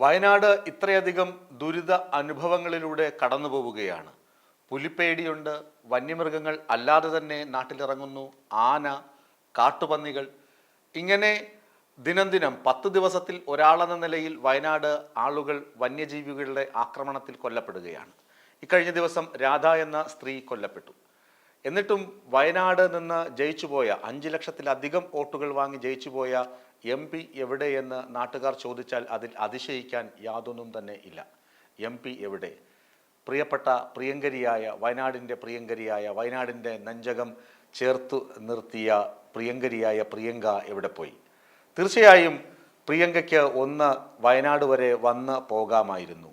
വയനാട് ഇത്രയധികം ദുരിത അനുഭവങ്ങളിലൂടെ കടന്നു പോവുകയാണ് പുലിപ്പേടിയുണ്ട് വന്യമൃഗങ്ങൾ അല്ലാതെ തന്നെ നാട്ടിലിറങ്ങുന്നു ആന കാട്ടുപന്നികൾ. ഇങ്ങനെ ദിനം ദിനം പത്ത് ദിവസത്തിൽ ഒരാളെന്ന നിലയിൽ വയനാട് ആളുകൾ വന്യജീവികളുടെ ആക്രമണത്തിൽ കൊല്ലപ്പെടുകയാണ്. ഇക്കഴിഞ്ഞ ദിവസം രാധ എന്ന സ്ത്രീ കൊല്ലപ്പെട്ടു. എന്നിട്ടും വയനാട് നിന്ന് ജയിച്ചുപോയ അഞ്ച് ലക്ഷത്തിലധികം വോട്ടുകൾ വാങ്ങി ജയിച്ചുപോയ എം പി എവിടെയെന്ന് നാട്ടുകാർ ചോദിച്ചാൽ അതിൽ അതിശയിക്കാൻ യാതൊന്നും തന്നെ ഇല്ല. എം പി എവിടെ? പ്രിയപ്പെട്ട പ്രിയങ്കരിയായ വയനാടിന്റെ പ്രിയങ്കരിയായ വയനാടിന്റെ നെഞ്ചകം ചേർത്തു നിർത്തിയ പ്രിയങ്കരിയായ പ്രിയങ്ക എവിടെ പോയി? തീർച്ചയായും പ്രിയങ്കയ്ക്ക് ഒന്ന് വയനാട് വരെ വന്ന് പോകാമായിരുന്നു.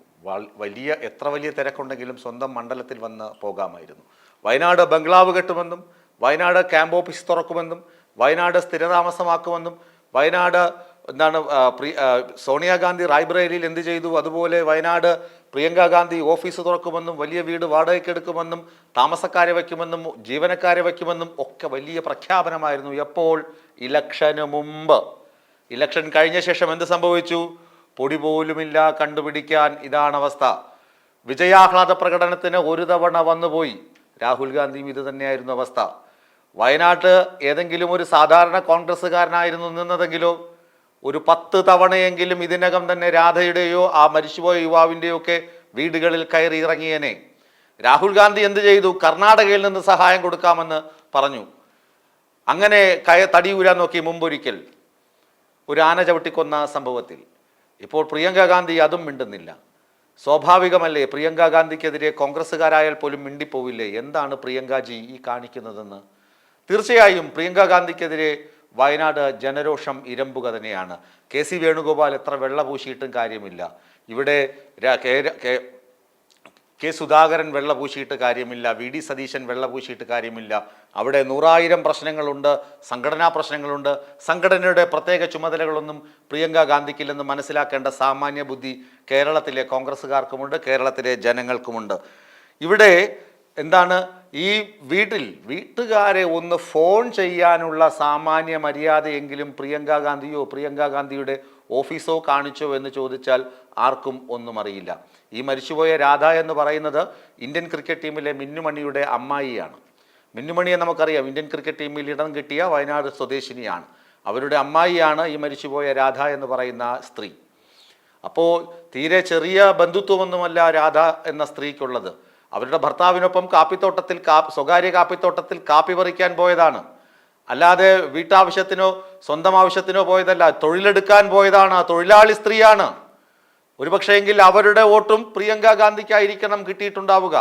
വലിയ എത്ര വലിയ തിരക്കുണ്ടെങ്കിലും സ്വന്തം മണ്ഡലത്തിൽ വന്ന് പോകാമായിരുന്നു. വയനാട് ബംഗ്ലാവ് കെട്ടുമെന്നും വയനാട് ക്യാമ്പ് ഓഫീസ് തുറക്കുമെന്നും വയനാട് സ്ഥിരതാമസമാക്കുമെന്നും വയനാട് എന്താണ് പ്രി സോണിയാഗാന്ധി റായ്ബറേലിയിൽ എന്ത് ചെയ്തു? അതുപോലെ വയനാട് പ്രിയങ്ക ഗാന്ധി ഓഫീസ് തുറക്കുമെന്നും വലിയ വീട് വാടകയ്ക്ക് എടുക്കുമെന്നും താമസക്കാരെ വയ്ക്കുമെന്നും ജീവനക്കാരെ വയ്ക്കുമെന്നും ഒക്കെ വലിയ പ്രഖ്യാപനമായിരുന്നു. എപ്പോൾ? ഇലക്ഷന് മുമ്പ്. ഇലക്ഷൻ കഴിഞ്ഞ ശേഷം എന്ത് സംഭവിച്ചു? പൊടി പോലുമില്ല കണ്ടുപിടിക്കാൻ. ഇതാണ് അവസ്ഥ. വിജയാഹ്ലാദ പ്രകടനത്തിന് ഒരു തവണ വന്നുപോയി. രാഹുൽ ഗാന്ധിയും ഇത് തന്നെയായിരുന്നു അവസ്ഥ. വയനാട്ട് ഏതെങ്കിലും ഒരു സാധാരണ കോൺഗ്രസ്സുകാരനായിരുന്നു നിന്നതെങ്കിലോ ഒരു പത്ത് തവണയെങ്കിലും ഇതിനകം തന്നെ രാധയുടെയോ ആ മരിച്ചുപോയ യുവാവിന്റെയോ ഒക്കെ വീടുകളിൽ കയറി ഇറങ്ങിയനെ. രാഹുൽ ഗാന്ധി എന്ത് ചെയ്തു? കർണാടകയിൽ നിന്ന് സഹായം കൊടുക്കാമെന്ന് പറഞ്ഞു. അങ്ങനെ കയ തടിയൂരാൻ നോക്കി മുമ്പൊരിക്കൽ ഒരു ആന ചവിട്ടിക്കൊന്ന സംഭവത്തിൽ. ഇപ്പോൾ പ്രിയങ്ക ഗാന്ധി അതും മിണ്ടുന്നില്ല. സ്വാഭാവികമല്ലേ പ്രിയങ്ക ഗാന്ധിക്കെതിരെ കോൺഗ്രസ്സുകാരായാൽ പോലും മിണ്ടിപ്പോവില്ലേ? എന്താണ് പ്രിയങ്കാജി ഈ കാണിക്കുന്നതെന്ന്? തീർച്ചയായും പ്രിയങ്ക ഗാന്ധിക്കെതിരെ വയനാട് ജനരോഷം ഇരമ്പുക തന്നെയാണ്. കെ സി വേണുഗോപാൽ എത്ര വെള്ള പൂശിയിട്ടും കാര്യമില്ല. ഇവിടെ കേ- സുധാകരൻ വെള്ള പൂശിയിട്ട് കാര്യമില്ല. വി ഡി സതീശൻ വെള്ള പൂശിയിട്ട് കാര്യമില്ല. അവിടെ നൂറായിരം പ്രശ്നങ്ങളുണ്ട് സംഘടനാ പ്രശ്നങ്ങളുണ്ട്. സംഘടനയുടെ പ്രത്യേക ചുമതലകളൊന്നും പ്രിയങ്ക ഗാന്ധിക്കില്ലെന്ന് മനസ്സിലാക്കേണ്ട സാമാന്യ ബുദ്ധി കേരളത്തിലെ കോൺഗ്രസ്സുകാർക്കുമുണ്ട് കേരളത്തിലെ ജനങ്ങൾക്കുമുണ്ട്. ഇവിടെ എന്താണ് ഈ വീട്ടിൽ വീട്ടുകാരെ ഒന്ന് ഫോൺ ചെയ്യാനുള്ള സാമാന്യ മര്യാദയെങ്കിലും പ്രിയങ്ക ഗാന്ധിയോ പ്രിയങ്ക ഗാന്ധിയുടെ ഓഫീസോ കാണിച്ചോ എന്ന് ചോദിച്ചാൽ ആർക്കും ഒന്നും അറിയില്ല. ഈ മരിച്ചുപോയ രാധ എന്ന് പറയുന്നത് ഇന്ത്യൻ ക്രിക്കറ്റ് ടീമിലെ മിന്നുമണിയുടെ അമ്മായിയാണ്. മിന്നുമണിയെ നമുക്കറിയാം. ഇന്ത്യൻ ക്രിക്കറ്റ് ടീമിൽ ഇടം കിട്ടിയ വയനാട് സ്വദേശിനിയാണ്. അവരുടെ അമ്മായിയാണ് ഈ മരിച്ചുപോയ രാധ എന്ന് പറയുന്ന സ്ത്രീ. അപ്പോൾ തീരെ ചെറിയ ബന്ധുത്വമൊന്നുമല്ല രാധ എന്ന സ്ത്രീക്കുള്ളത്. അവരുടെ ഭർത്താവിനൊപ്പം കാപ്പിത്തോട്ടത്തിൽ കാ സ്വകാര്യ കാപ്പിത്തോട്ടത്തിൽ കാപ്പി പറിക്കാൻ പോയതാണ്. അല്ലാതെ വീട്ടാവശ്യത്തിനോ സ്വന്തം ആവശ്യത്തിനോ പോയതല്ല തൊഴിലെടുക്കാൻ പോയതാണ്. തൊഴിലാളി സ്ത്രീയാണ്. ഒരുപക്ഷെങ്കിൽ അവരുടെ വോട്ടും പ്രിയങ്ക ഗാന്ധിക്കായിരിക്കണം കിട്ടിയിട്ടുണ്ടാവുക.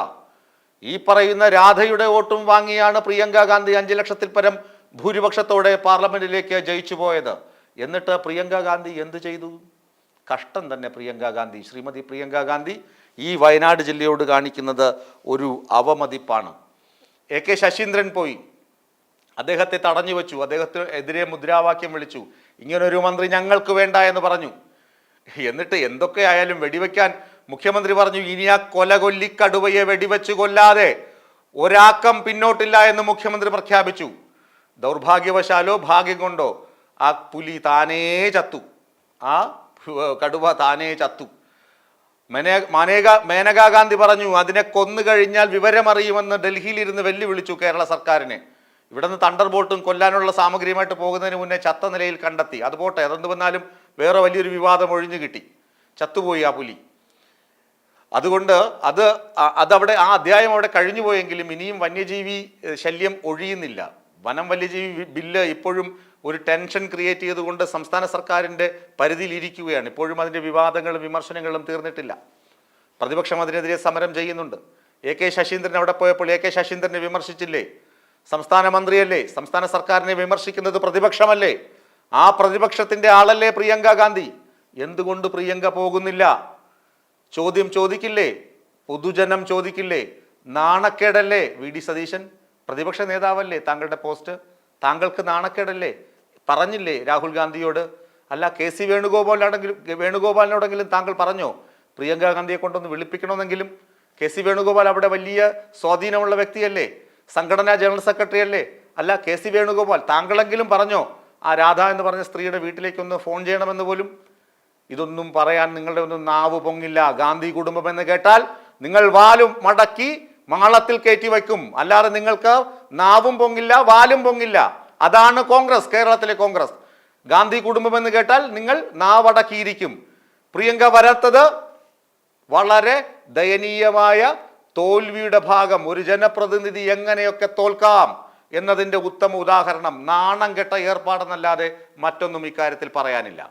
ഈ പറയുന്ന രാധയുടെ വോട്ടും വാങ്ങിയാണ് പ്രിയങ്ക ഗാന്ധി അഞ്ച് ലക്ഷത്തിൽ പരം ഭൂരിപക്ഷത്തോടെ പാർലമെന്റിലേക്ക് ജയിച്ചു പോയത്. എന്നിട്ട് പ്രിയങ്ക ഗാന്ധി എന്ത് ചെയ്തു? കഷ്ടം തന്നെ പ്രിയങ്ക ഗാന്ധി ശ്രീമതി പ്രിയങ്ക ഗാന്ധി ഈ വയനാട് ജില്ലയോട് കാണിക്കുന്നത് ഒരു അവമതിപ്പാണ്. എ കെ ശശീന്ദ്രൻ പോയി. അദ്ദേഹത്തെ തടഞ്ഞു വെച്ചു. അദ്ദേഹത്തിന് എതിരെ മുദ്രാവാക്യം വിളിച്ചു. ഇങ്ങനൊരു മന്ത്രി ഞങ്ങൾക്ക് വേണ്ട എന്ന് പറഞ്ഞു. എന്നിട്ട് എന്തൊക്കെ ആയാലും വെടിവെക്കാൻ മുഖ്യമന്ത്രി പറഞ്ഞു ഇനി ആ കൊല കൊല്ലി കടുവയെ വെടിവെച്ച് കൊല്ലാതെ ഒരാക്കം പിന്നോട്ടില്ല എന്ന് മുഖ്യമന്ത്രി പ്രഖ്യാപിച്ചു. ദൗർഭാഗ്യവശാലോ ഭാഗ്യം കൊണ്ടോ ആ പുലി താനേ ചത്തു. ആ കടുവ താനേ ചത്തു. മാനേക മേനകാ ഗാന്ധി പറഞ്ഞു അതിനെ കൊന്നു കഴിഞ്ഞാൽ വിവരമറിയുമെന്ന് ഡൽഹിയിലിരുന്ന് വെല്ലുവിളിച്ചു കേരള സർക്കാരിനെ. ഇവിടെ നിന്ന് തണ്ടർ ബോട്ടും കൊല്ലാനുള്ള സാമഗ്രിയുമായിട്ട് പോകുന്നതിന് മുന്നേ ചത്ത നിലയിൽ കണ്ടെത്തി. അത് പോട്ടെ അതെന്ത് വന്നാലും വേറെ വലിയൊരു വിവാദം ഒഴിഞ്ഞു കിട്ടി. ചത്തുപോയി ആ പുലി. അതുകൊണ്ട് അത് അതവിടെ ആ അധ്യായം അവിടെ കഴിഞ്ഞു പോയെങ്കിലും ഇനിയും വന്യജീവി ശല്യം ഒഴിയുന്നില്ല. വനം വന്യജീവി ബില്ല് ഇപ്പോഴും ഒരു ടെൻഷൻ ക്രിയേറ്റ് ചെയ്തുകൊണ്ട് സംസ്ഥാന സർക്കാരിന്റെ പരിധിയിലിരിക്കുകയാണ്. ഇപ്പോഴും അതിന്റെ വിവാദങ്ങളും വിമർശനങ്ങളും തീർന്നിട്ടില്ല. പ്രതിപക്ഷം അതിനെതിരെ സമരം ചെയ്യുന്നുണ്ട്. എ കെ ശശീന്ദ്രൻ അവിടെ പോയപ്പോൾ എ കെ ശശീന്ദ്രനെ വിമർശിച്ചില്ലേ? സംസ്ഥാന മന്ത്രിയല്ലേ? സംസ്ഥാന സർക്കാരിനെ വിമർശിക്കുന്നത് പ്രതിപക്ഷമല്ലേ? ആ പ്രതിപക്ഷത്തിന്റെ ആളല്ലേ പ്രിയങ്ക ഗാന്ധി? എന്തുകൊണ്ട് പ്രിയങ്ക പോകുന്നില്ല? ചോദ്യം ചോദിക്കില്ലേ? പൊതുജനം ചോദിക്കില്ലേ? നാണക്കേടല്ലേ വി ഡി സതീശൻ? പ്രതിപക്ഷ നേതാവല്ലേ താങ്കളുടെ പോസ്റ്റ്? താങ്കൾക്ക് നാണക്കേടല്ലേ? പറഞ്ഞില്ലേ രാഹുൽ ഗാന്ധിയോട്? അല്ല കെ സി വേണുഗോപാലിനോടെങ്കിലും വേണുഗോപാലിനോടെങ്കിലും താങ്കൾ പറഞ്ഞോ? പ്രിയങ്ക ഗാന്ധിയെ കൊണ്ടൊന്ന് വിളിപ്പിക്കണമെന്നെങ്കിലും. കെ സി വേണുഗോപാൽ അവിടെ വലിയ സ്വാധീനമുള്ള വ്യക്തിയല്ലേ? സംഘടനാ ജനറൽ സെക്രട്ടറി അല്ലേ? അല്ല കെ സി വേണുഗോപാൽ താങ്കളെങ്കിലും പറഞ്ഞോ? ആ രാധ എന്ന് പറഞ്ഞ സ്ത്രീയുടെ വീട്ടിലേക്കൊന്ന് ഫോൺ ചെയ്യണമെന്ന് പോലും? ഇതൊന്നും പറയാൻ നിങ്ങളുടെ ഒന്നും നാവ് പൊങ്ങില്ല. ഗാന്ധി കുടുംബം എന്ന് കേട്ടാൽ നിങ്ങൾ വാലും മടക്കി മാളത്തിൽ കയറ്റി വയ്ക്കും. അല്ലാതെ നിങ്ങൾക്ക് നാവും പൊങ്ങില്ല വാലും പൊങ്ങില്ല. അതാണ് കോൺഗ്രസ് കേരളത്തിലെ കോൺഗ്രസ്. ഗാന്ധി കുടുംബം എന്ന് കേട്ടാൽ നിങ്ങൾ നാവടക്കിയിരിക്കും. പ്രിയങ്ക വരാത്തത് വളരെ ദയനീയമായ തോൽവിയുടെ ഭാഗം. ഒരു ജനപ്രതിനിധി എങ്ങനെയൊക്കെ തോൽക്കാം എന്നതിന്റെ ഉത്തമ ഉദാഹരണം നാണം കെട്ട ഏർപ്പാടെന്നല്ലാതെ മറ്റൊന്നും ഇക്കാര്യത്തിൽ പറയാനില്ല.